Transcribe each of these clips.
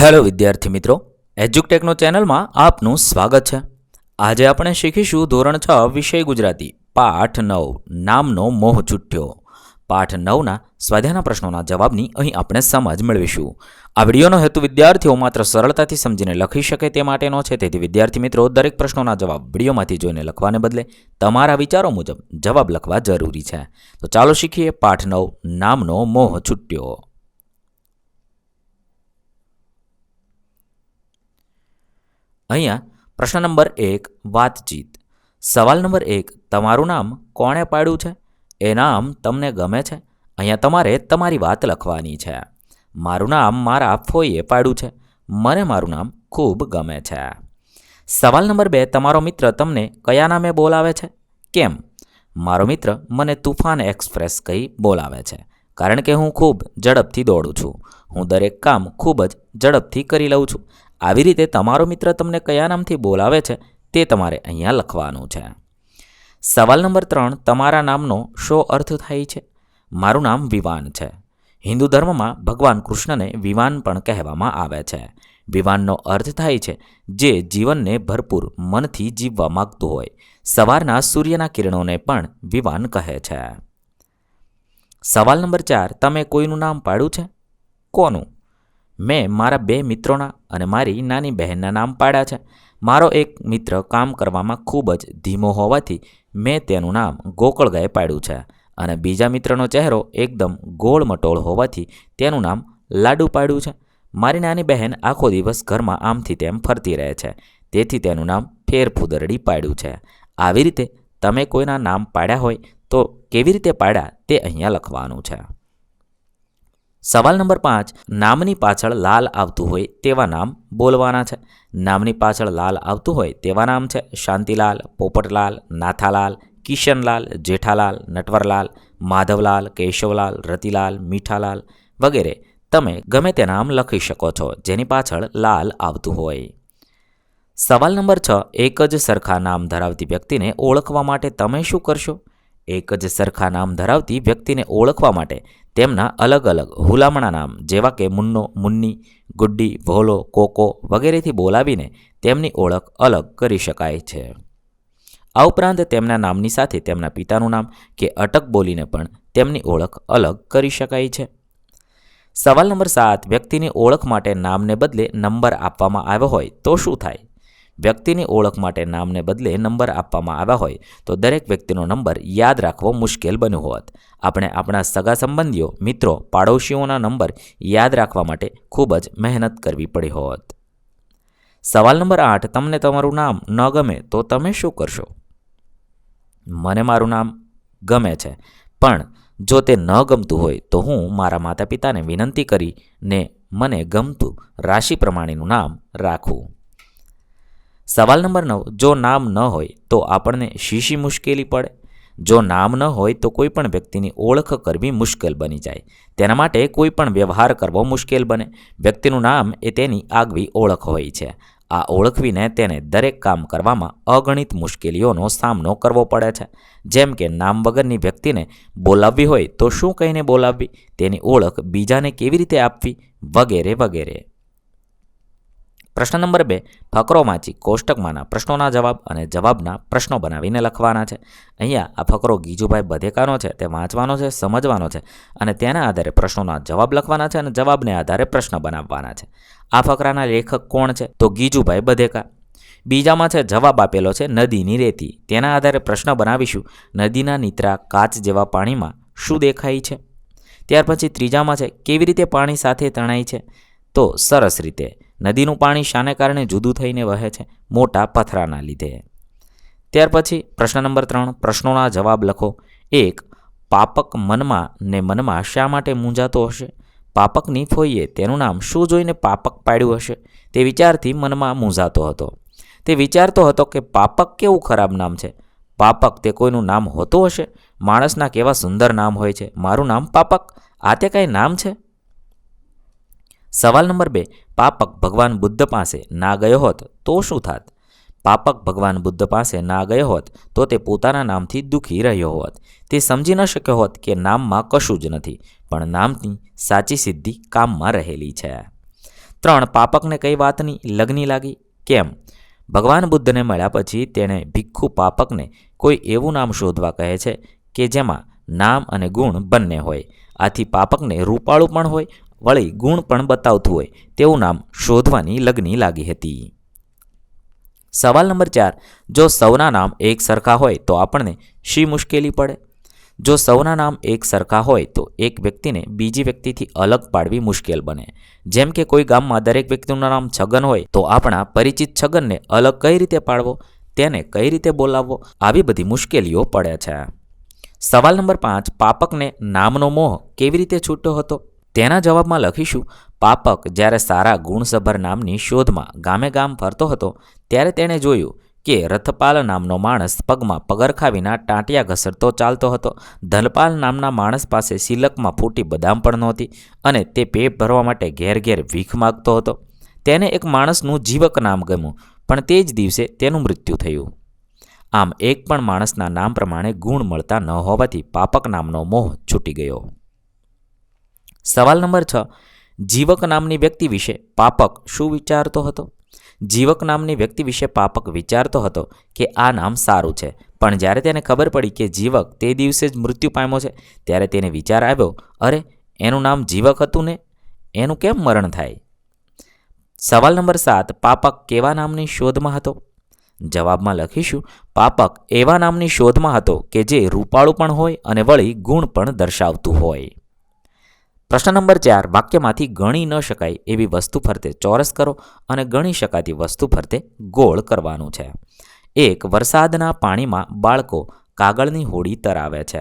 Hello વિદ્યાર્થી મિત્રો, એજ્યુકટેકનો ચેનલમાં આપનું સ્વાગત છે. આજે આપણે શીખીશું ધોરણ છ, વિષય ગુજરાતી, પાઠ નવ, નામનો મોહ છૂટ્યો પાઠ નવના સ્વાધ્યાયના પ્રશ્નોના જવાબની અહીં આપણે સમજ મેળવીશું. આ વિડીયોનો હેતુ વિદ્યાર્થીઓ માત્ર સરળતાથી સમજીને લખી શકે તે માટેનો છે, તેથી વિદ્યાર્થી મિત્રો, દરેક પ્રશ્નોના જવાબ વિડીયોમાંથી જોઈને લખવાને બદલે તમારા વિચારો મુજબ જવાબ લખવા જરૂરી છે. તો ચાલો શીખીએ પાઠ નવ, નામનો મોહ છૂટ્યો અહીંયા પ્રશ્ન નંબર એક, વાતચીત. સવાલ નંબર એક, તમારું નામ કોણે પાડ્યું છે? એ નામ તમને ગમે છે? અહીંયા તમારે તમારી વાત લખવાની છે. મારું નામ મારા ફોઈએ પાડ્યું છે. મને મારું નામ ખૂબ ગમે છે. સવાલ નંબર બે, તમારો મિત્ર તમને કયા નામે બોલાવે છે? કેમ? મારો મિત્ર મને તુફાન એક્સપ્રેસ કહી બોલાવે છે, કારણ કે હું ખૂબ ઝડપથી દોડું છું. હું દરેક કામ ખૂબ જ ઝડપથી કરી લઉં છું. આવી રીતે તમારો મિત્ર તમને કયા નામથી બોલાવે છે તે તમારે અહીંયા લખવાનું છે. સવાલ નંબર ત્રણ, તમારા નામનો શો અર્થ થાય છે? મારું નામ વિવાન છે. હિન્દુ ધર્મમાં ભગવાન કૃષ્ણને વિવાન પણ કહેવામાં આવે છે. વિવાનનો અર્થ થાય છે જે જીવનને ભરપૂર મનથી જીવવા માગતું હોય. સવારના સૂર્યના કિરણોને પણ વિવાન કહે છે. સવાલ નંબર ચાર, તમે કોઈનું નામ પાડ્યું છે? કોનું? મેં મારા બે મિત્રોના અને મારી નાની બહેનના નામ પાડ્યા છે. મારો એક મિત્ર કામ કરવામાં ખૂબ જ ધીમો હોવાથી મેં તેનું નામ ગોકળગાએ પાડ્યું છે અને બીજા મિત્રનો ચહેરો એકદમ ગોળ મટોળ હોવાથી તેનું નામ લાડુ પાડ્યું છે. મારી નાની બહેન આખો દિવસ ઘરમાં આમથી તેમ ફરતી રહે છે. તેથી તેનું નામ ફેરફુદરડી પાડ્યું છે. આવી રીતે તમે કોઈના નામ પાડ્યા હોય તો કેવી રીતે પાડ્યા તે અહીંયા લખવાનું છે. સવાલ નંબર પાંચ, નામની પાછળ લાલ આવતું હોય તેવા નામ બોલવાના છે. નામની પાછળ લાલ આવતું હોય તેવા નામ છે. શાંતિલાલ, પોપટલાલ, નાથાલાલ, કિશનલાલ, જેઠાલાલ, નટવરલાલ, માધવલાલ, કેશવલાલ, રતિલાલ, મીઠાલાલ વગેરે. તમે ગમે તે નામ લખી શકો છો, જેની પાછળ લાલ આવતું હોય. સવાલ નંબર છ, એક જ સરખા નામ ધરાવતી વ્યક્તિને ઓળખવા માટે તમે શું કરશો? એક જ સરખા નામ ધરાવતી વ્યક્તિને ઓળખવા માટે તેમના અલગ અલગ હુલામણા નામ જેવા કે મુન્નો, મુન્ની, ગુડ્ડી ભોલો કોકો વગેરેથી બોલાવીને તેમની ઓળખ અલગ કરી શકાય છે. આ ઉપરાંત તેમના નામની સાથે તેમના પિતાનું નામ કે અટક બોલીને પણ તેમની ઓળખ અલગ કરી શકાય છે. સવાલ નંબર સાત, વ્યક્તિની ઓળખ માટે નામને બદલે નંબર આપવામાં આવ્યો હોય તો શું થાય? વ્યક્તિની ઓળખ માટે નામને બદલે નંબર આપવામાં આવ્યા હોય, તો દરેક વ્યક્તિનો નંબર યાદ રાખવો મુશ્કેલ બન્યું હોત. આપણે આપણા સગા સંબંધીઓ, મિત્રો, પાડોશીઓના નંબર યાદ રાખવા માટે ખૂબ જ મહેનત કરવી પડી હોત. સવાલ નંબર આઠ, તમને તમારું નામ ન ગમે તો તમે શું કરશો? મને મારું નામ ગમે છે, પણ જો તે ન ગમતું હોય તો હું મારા માતા પિતાને વિનંતી કરીને મને ગમતું રાશિ પ્રમાણેનું નામ રાખું. સવાલ નંબર નવ, જો નામ ન હોય તો આપણને શીશી મુશ્કેલી પડે. જો નામ ન હોય તો કોઈ પણ વ્યક્તિની ઓળખ કરવી મુશ્કેલ બની જાય. તેના માટે કોઈ પણ વ્યવહાર કરવો મુશ્કેલ બને. વ્યક્તિનું નામ એ તેની આગવી ઓળખ હોય છે. આ ઓળખવીને તેને દરેક કામ કરવામાં અગણિત મુશ્કેલીઓનો સામનો કરવો પડે છે. જેમ કે નામ વગરની વ્યક્તિને બોલાવવી હોય તો શું કહીને બોલાવવી? તેની ઓળખ બીજાને કેવી રીતે આપવી? વગેરે વગેરે. પ્રશ્ન નંબર બે ફકરો વાંચી કોષ્ટકમાંના પ્રશ્નોના જવાબ અને જવાબના પ્રશ્નો બનાવીને લખવાના છે. અહીંયા આ ફકરો ગીજુભાઈ બધેકાનો છે, તે વાંચવાનો છે, સમજવાનો છે અને તેના આધારે પ્રશ્નોના જવાબ લખવાના છે અને જવાબને આધારે પ્રશ્ન બનાવવાના છે. આ ફકરાના લેખક કોણ છે? તો ગીજુભાઈ બધેકા. બીજામાં છે, જવાબ આપેલો છે, નદીની રેતી. તેના આધારે પ્રશ્ન બનાવીશું. નદીના નીતરા કાચ જેવા પાણીમાં શું દેખાય છે? ત્યાર પછી ત્રીજામાં છે, કેવી રીતે પાણી સાથે તણાય છે? તો સરસ રીતે નદીનું પાણી શાને કારણે જુદું થઈને વહે છે, મોટા પથરાના લીધે. ત્યાર પછી પ્રશ્ન નંબર ત્રણ, પ્રશ્નોના જવાબ લખો. એક, પાપક મનમાં ને મનમાં શા માટે મૂંઝાતો હશે? પાપકની ફોઈએ તેનું નામ શું જોઈને પાપક પાડ્યું હશે? તે વિચારથી મનમાં મૂંઝાતો હતો. તે વિચારતો હતો કે પાપક કેવું ખરાબ નામ છે? પાપક તે કોઈનું નામ હોતું હશે? માણસના કેવા સુંદર નામ હોય છે? મારું નામ પાપક? આ તે કાંઈ નામ છે? સવાલ નંબર બે, પાપક ભગવાન બુદ્ધ પાસે ના ગયો હોત તો શું થાત? પાપક ભગવાન બુદ્ધ પાસે ના ગયો હોત તો તે પોતાના નામથી દુઃખી રહ્યો હોત. તે સમજી ન શક્યો હોત કે નામમાં કશું જ નથી, પણ નામની સાચી સિદ્ધિ કામમાં રહેલી છે. ત્રણ, પાપકને કઈ વાતની લગ્ની લાગી? કેમ? ભગવાન બુદ્ધને મળ્યા પછી તેણે ભિક્ષુ પાપકને કોઈ એવું નામ શોધવા કહે છે કે જેમાં નામ અને ગુણ બંને હોય. આથી પાપકને રૂપાળું પણ હોય વળી ગુણ પણ બતાવતું હોય તેવું નામ શોધવાની લગ્ની લાગી હતી. સવાલ નંબર ચાર, જો સૌના નામ એક સરખા હોય તો આપણને શી મુશ્કેલી પડે? જો સૌના નામ એક સરખા હોય તો એક વ્યક્તિને બીજી વ્યક્તિથી અલગ પાડવી મુશ્કેલ બને. જેમ કે કોઈ ગામમાં દરેક વ્યક્તિનું નામ છગન હોય તો આપણા પરિચિત છગનને અલગ કઈ રીતે પાડવો? તેને કઈ રીતે બોલાવવો? આવી બધી મુશ્કેલીઓ પડે છે. સવાલ નંબર પાંચ, પાપકને નામનો મોહ કેવી રીતે છૂટ્યો હતો? તેના જવાબમાં લખીશું, પાપક જ્યારે સારા ગુણસભર નામની શોધમાં ગામે ગામ ફરતો હતો, ત્યારે તેણે જોયું કે રથપાલ નામનો માણસ પગમાં પગરખા વિના ટાંટિયા ઘસરતો ચાલતો હતો. ધનપાલ નામના માણસ પાસે સિલકમાં ફૂટી બદામ પણ નહોતી અને તે પેટ ભરવા માટે ઘેર ઘેર ભીખ માગતો હતો. તેને એક માણસનું જીવક નામ ગમ્યું, પણ તે જ દિવસે તેનું મૃત્યુ થયું. આમ એક પણ માણસના નામ પ્રમાણે ગુણ મળતા ન હોવાથી પાપક નામનો મોહ છૂટી ગયો. સવાલ નંબર છ. જીવક નામની વ્યક્તિ વિશે પાપક શું વિચારતો હતો? જીવક નામની વ્યક્તિ વિશે પાપક વિચારતો હતો કે આ નામ સારું છે. પણ જ્યારે તેને ખબર પડી કે જીવક તે દિવસે જ મૃત્યુ પામ્યો છે, ત્યારે તેને વિચાર આવ્યો, અરે, એનું નામ જીવક હતું ને? એનું કેમ મરણ થાય? સવાલ નંબર સાત. પાપક કેવા નામની શોધમાં હતો? જવાબમાં લખીશું, પાપક એવા નામની શોધમાં હતો કે જે રૂપાળું પણ હોય અને વળી ગુણ પણ દર્શાવતું હોય. પ્રશ્ન નંબર ચાર, વાક્યમાંથી ગણી ન શકાય એવી વસ્તુ ફરતે ચોરસ કરો અને ગણી શકાતી વસ્તુ ફરતે ગોળ કરવાનું છે. એક, વરસાદના પાણીમાં બાળકો કાગળની હોડી તરાવે છે.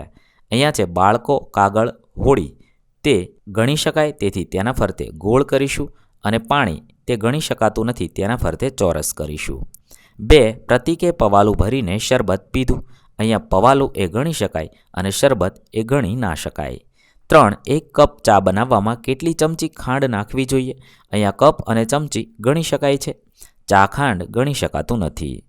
અહીંયા છે, બાળકો કાગળ હોડી. તે ગણી શકાય, તેથી તેના ફરતે ગોળ કરીશું અને પાણી તે ગણી શકાતું નથી, તેના ફરતે ચોરસ કરીશું. બે, પ્રતિકે પવાલું ભરીને શરબત પીધું. અહીંયા પવાલું એ ગણી શકાય અને શરબત એ ગણી ના શકાય. ત્રણ, એક કપ ચા બનાવવામાં કેટલી ચમચી ખાંડ નાખવી જોઈએ? અહીંયા કપ અને ચમચી ગણી શકાય છે. ચા ખાંડ ગણી શકાતું નથી.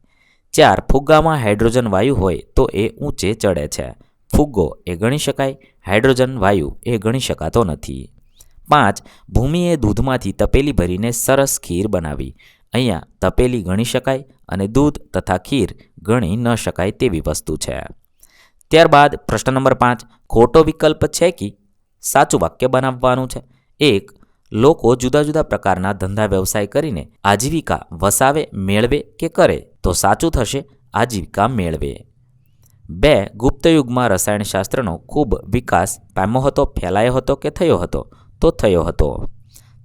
ચાર, ફુગ્ગામાં હાઇડ્રોજન વાયુ હોય તો એ ઊંચે ચડે છે. ફુગ્ગો એ ગણી શકાય, હાઇડ્રોજન વાયુ એ ગણી શકાતો નથી. પાંચ, ભૂમિએ દૂધમાંથી તપેલી ભરીને સરસ ખીર બનાવી. અહીંયા તપેલી ગણી શકાય અને દૂધ તથા ખીર ગણી ન શકાય તેવી વસ્તુ છે. ત્યારબાદ પ્રશ્ન નંબર પાંચ, ખોટો વિકલ્પ છે કે? સાચું વાક્ય બનાવવાનું છે. એક, લોકો જુદા જુદા પ્રકારના ધંધા વ્યવસાય કરીને આજીવિકા વસાવે, મેળવે કે કરે તો સાચું થશે, આજીવિકા મેળવે. બે ગુપ્તયુગમાં રસાયણશાસ્ત્રનો ખૂબ વિકાસ પામ્યો હતો, ફેલાયો હતો કે થયો હતો? તો થયો હતો.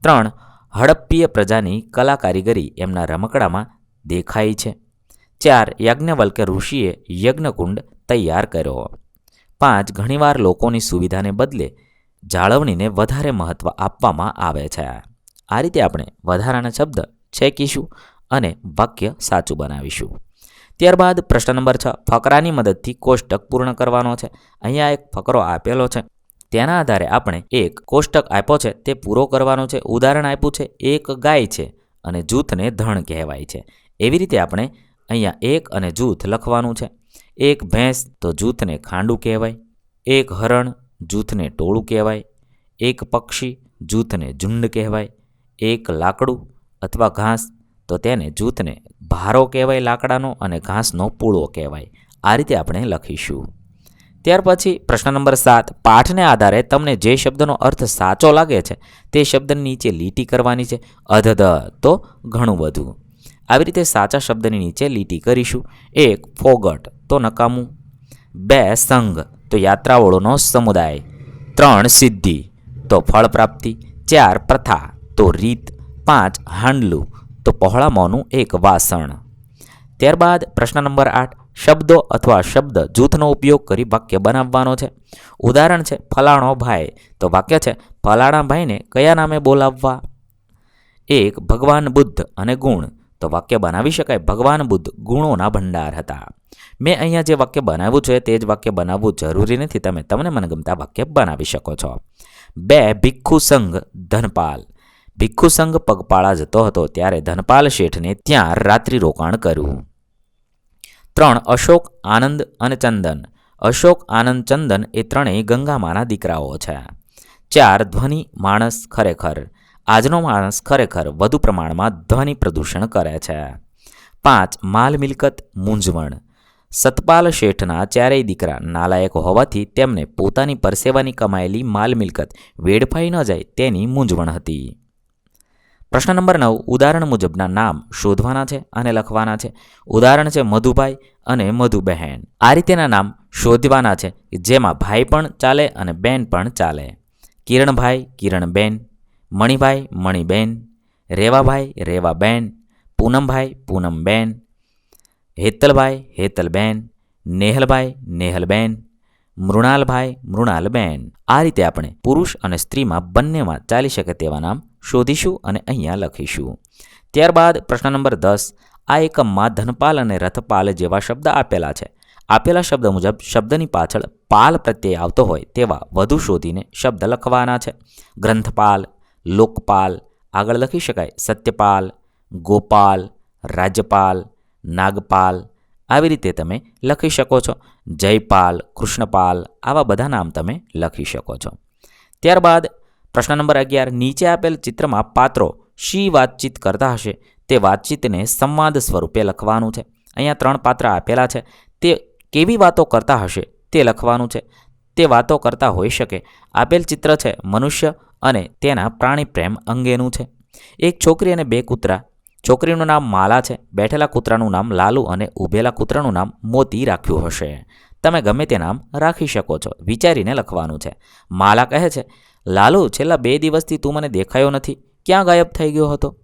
ત્રણ, હડપ્પીય પ્રજાની કલા કારીગરી એમના રમકડામાં દેખાય છે. ચાર યજ્ઞવલ્કે ઋષિએ યજ્ઞકુંડ તૈયાર કર્યો. પાંચ, ઘણીવાર લોકોની સુવિધાને બદલે જાળવણીને વધારે મહત્ત્વ આપવામાં આવે છે. આ રીતે આપણે વધારાના શબ્દ છેકીશું અને વાક્ય સાચું બનાવીશું. ત્યારબાદ પ્રશ્ન નંબર છ, ફકરાની મદદથી કોષ્ટક પૂર્ણ કરવાનો છે. અહીંયા એક ફકરો આપેલો છે. તેના આધારે આપણે એક કોષ્ટક આપ્યો છે, તે પૂરો કરવાનો છે. ઉદાહરણ આપ્યું છે, એક ગાય છે અને જૂથને ધણ કહેવાય છે. એવી રીતે આપણે અહીંયા એક અને જૂથ લખવાનું છે. એક ભેંસ તો જૂથને ખાંડું કહેવાય. એક હરણ જૂથને ટોળું કહેવાય, એક પક્ષી જૂથને ઝુંડ કહેવાય, એક લાકડું અથવા ઘાસ, તો તેને જૂથને ભારો કહેવાય લાકડાનો અને ઘાસનો પૂળો કહેવાય. આ રીતે આપણે લખીશું. ત્યાર પછી પ્રશ્ન નંબર સાત, પાઠને આધારે તમને જે શબ્દનો અર્થ સાચો લાગે છે તે શબ્દની નીચે લીટી કરવાની છે અધધ તો ઘણું બધું. આવી રીતે સાચા શબ્દની નીચે લીટી કરીશું. એક, ફોગટ, તો નકામું. બે, સંઘ તો યાત્રાળુઓનો સમુદાય. ત્રણ સિદ્ધિ. તો ફળ પ્રાપ્તિ. ચાર પ્રથા. તો રીત. પાંચ હાંડલું. તો પહોળામોનું એક વાસણ. ત્યારબાદ પ્રશ્ન નંબર આઠ. શબ્દો અથવા શબ્દ જૂથનો ઉપયોગ કરી વાક્ય બનાવવાનો છે. ઉદાહરણ છે, ફલાણો ભાઈ. તો વાક્ય છે, ફલાણા ભાઈને કયા નામે બોલાવવા? એક, ભગવાન બુદ્ધ અને ગુણ. તો વાક્ય બનાવી શકાય. ભગવાન બુદ્ધ ગુણોના ભંડાર હતા. મેં અહીંયા જે વાક્ય બનાવ્યું છે તે જ વાક્ય બનાવવું જરૂરી નથી. તમે, તમને મનગમતા વાક્ય બનાવી શકો છો. બે ભિક્ષુ સંઘ, ધનપાલ. ભિક્ષુ સંઘ પગપાળા જતો હતો ત્યારે ધનપાલ શેઠને ત્યાં રાત્રિ રોકાણ કર્યું. ત્રણ, અશોક, આનંદ અને ચંદન. અશોક, આનંદ, ચંદન એ ત્રણેય ગંગામાના દીકરાઓ છે. ચાર, ધ્વનિ, માણસ ખરેખર. આજનો માણસ ખરેખર વધુ પ્રમાણમાં ધ્વનિ પ્રદૂષણ કરે છે. પાંચ, માલ મિલકત મૂંઝવણ. સતપાલ શેઠના ચારેય દીકરા નાલાયક હોવાથી તેમને પોતાની પરસેવાની કમાયેલી માલ મિલકત વેડફાઈ ન જાય તેની મૂંઝવણ હતી. પ્રશ્ન નંબર નવ, ઉદાહરણ મુજબના નામ શોધવાના છે અને લખવાના છે. ઉદાહરણ છે મધુભાઈ અને મધુબહેન. આ રીતેના નામ શોધવાના છે જેમાં ભાઈ પણ ચાલે અને બેન પણ ચાલે. કિરણભાઈ, કિરણબેન મણિભાઈ, મણિબેન, રેવાભાઈ, રેવાબેન, પૂનમભાઈ, પૂનમબેન, હેતલભાઈ, હેતલબેન, નેહલભાઈ, નેહલબેન, મૃણાલભાઈ, મૃણાલબેન. આ રીતે આપણે પુરુષ અને સ્ત્રીમાં બંનેમાં ચાલી શકે તેવા નામ શોધીશું અને અહીંયા લખીશું. ત્યારબાદ પ્રશ્ન નંબર દસ, આ એકમમાં ધનપાલ અને રથપાલ જેવા શબ્દ આપેલા છે. આપેલા શબ્દ મુજબ શબ્દની પાછળ પાલ પ્રત્યય આવતો હોય તેવા વધુ શોધીને શબ્દ લખવાના છે. ગ્રંથપાલ લોકપાલ, આગળ લખી શકાય. સત્યપાલ, ગોપાલ, રાજ્યપાલ, નાગપાલ, આવી રીતે તમે લખી શકો છો. જયપાલ, કૃષ્ણપાલ, આવા બધા નામ તમે લખી શકો છો. ત્યારબાદ પ્રશ્ન નંબર અગિયાર. નીચે આપેલ ચિત્રમાં પાત્રો શી વાતચીત કરતા હશે? તે વાતચીતને સંવાદ સ્વરૂપે લખવાનું છે. અહીંયા ત્રણ પાત્ર આપેલા છે. તે કેવી વાતો કરતા હશે તે લખવાનું છે. તે વાતો કરતા હોઈ શકે. આપેલ ચિત્ર છે, મનુષ્ય અને તેના પ્રાણી પ્રેમ અંગેનું છે. એક છોકરી અને બે કૂતરા. છોકરીનું નામ માલા છે. બેઠેલા કૂતરાનું નામ લાલુ અને ઊભેલા કૂતરાનું નામ મોતી રાખ્યું હશે. તમે ગમે તે નામ રાખી શકો છો. વિચારીને લખવાનું છે. માલા કહે છે, લાલુ, છેલ્લા બે દિવસથી તું મને દેખાયો નથી. ક્યાં ગાયબ થઈ ગયો હતો?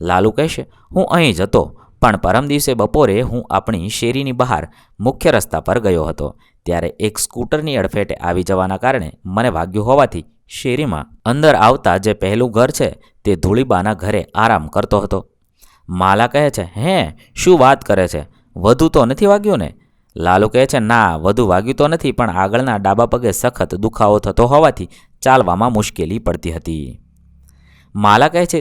લાલુ કહેશે, હું અહીં જ હતો, પણ પરમ દિવસે બપોરે હું આપણી શેરીની બહાર મુખ્ય રસ્તા પર ગયો હતો. ત્યારે એક સ્કૂટરની અડફેટે આવી જવાના કારણે મને વાગ્યું હોવાથી શેરીમાં અંદર આવતા જે પહેલું ઘર છે તે ધૂળીબાના ઘરે આરામ કરતો હતો. માલા કહે છે, હે, શું વાત કરે છે? વધુ તો નથી વાગ્યું ને? લાલુ કહે છે, ના, વધુ વાગ્યું તો નથી, પણ આગળના ડાબા પગે સખત દુખાવો થતો હોવાથી ચાલવામાં મુશ્કેલી પડતી હતી. માલા કહે છે,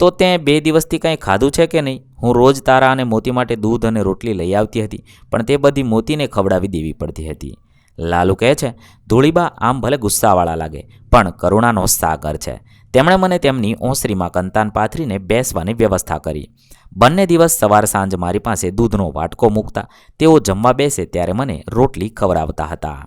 તો તે બે દિવસથી કંઈ ખાધું છે કે નહીં? હું રોજ તારા અને મોતી માટે દૂધ અને રોટલી લઈ આવતી હતી, પણ તે બધી મોતીને ખવડાવી દેવી પડતી હતી. લાલુ કહે છે, ધૂળીબા આમ ભલે ગુસ્સાવાળા લાગે, પણ કરુણાનો સાગર છે. તેમણે મને તેમની ઓસરીમાં કંતાન પાથરીને બેસવાની વ્યવસ્થા કરી. બંને દિવસ સવાર સાંજ મારી પાસે દૂધનો વાટકો મૂકતા તેઓ જમવા બેસે ત્યારે મને રોટલી ખવડાવતા હતા.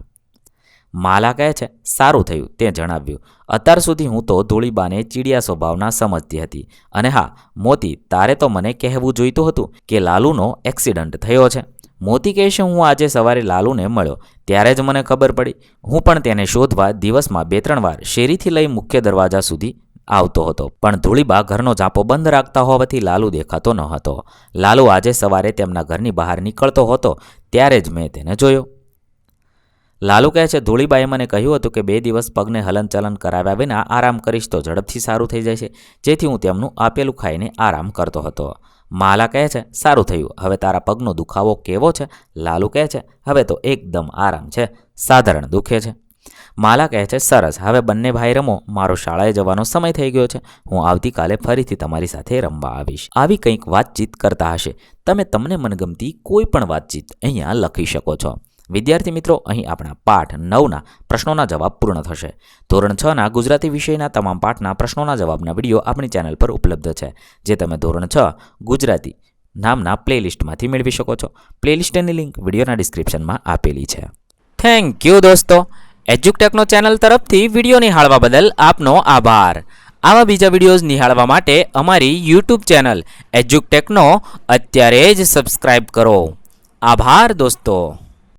માલા કહે છે, સારું થયું, તે જણાવ્યું. અત્યાર સુધી હું તો ધૂળીબાને ચીડિયા સ્વભાવના સમજતી હતી. અને હા, મોતી, તારે તો મને કહેવું જોઈતું હતું કે લાલુનો એક્સિડન્ટ થયો છે. મોતી કહેશે હું આજે સવારે લાલુને મળ્યો. ત્યારે જ મને ખબર પડી. હું પણ તેને શોધવા દિવસમાં બે ત્રણ વાર શેરીથી લઈ મુખ્ય દરવાજા સુધી આવતો હતો. પણ ધૂળીબા ઘરનો ઝાંપો બંધ રાખતા હોવાથી લાલુ દેખાતો ન હતો લાલુ આજે સવારે તેમના ઘરની બહાર નીકળતો હતો. ત્યારે જ મેં તેને જોયો. લાલુ કહે છે, ધૂળીબાએ મને કહ્યું હતું કે બે દિવસ પગને હલનચલન કરાવ્યા વિના આરામ કરીશ તો ઝડપથી સારું થઈ જાય છે જેથી હું તેમનું આપેલું ખાઈને આરામ કરતો હતો. માલા કહે છે, સારું થયું. હવે તારા પગનો દુખાવો કેવો છે? લાલુ કહે છે, હવે તો એકદમ આરામ છે. સાધારણ દુખે છે. માલા કહે છે, સરસ. હવે બંને ભાઈ રમો. મારો શાળાએ જવાનો સમય થઈ ગયો છે. હું આવતીકાલે ફરીથી તમારી સાથે રમવા આવીશ. આવી કંઈક વાતચીત કરતા હશે. તમે તમને મનગમતી કોઈ પણ વાતચીત અહીંયા લખી શકો છો. વિદ્યાર્થી મિત્રો, અહીં આપણા પાઠ નવના પ્રશ્નોના જવાબ પૂર્ણ થશે. ધોરણ છના ગુજરાતી વિષયના તમામ પાઠના પ્રશ્નોના જવાબના વીડિયો આપણી ચેનલ પર ઉપલબ્ધ છે, જે તમે ધોરણ છ ગુજરાતી નામના પ્લેલિસ્ટમાંથી મેળવી શકો છો. પ્લેલિસ્ટની લિંક વિડીયોના ડિસ્ક્રિપ્શનમાં આપેલી છે. થેન્ક યુ દોસ્તો. એજ્યુકટેકનો ચેનલ તરફથી વીડિયો નિહાળવા બદલ આપનો આભાર. આવા બીજા વિડીયોઝ નિહાળવા માટે અમારી યુટ્યુબ ચેનલ એજ્યુકટેકનો અત્યારે જ સબસ્ક્રાઇબ કરો. આભાર દોસ્તો.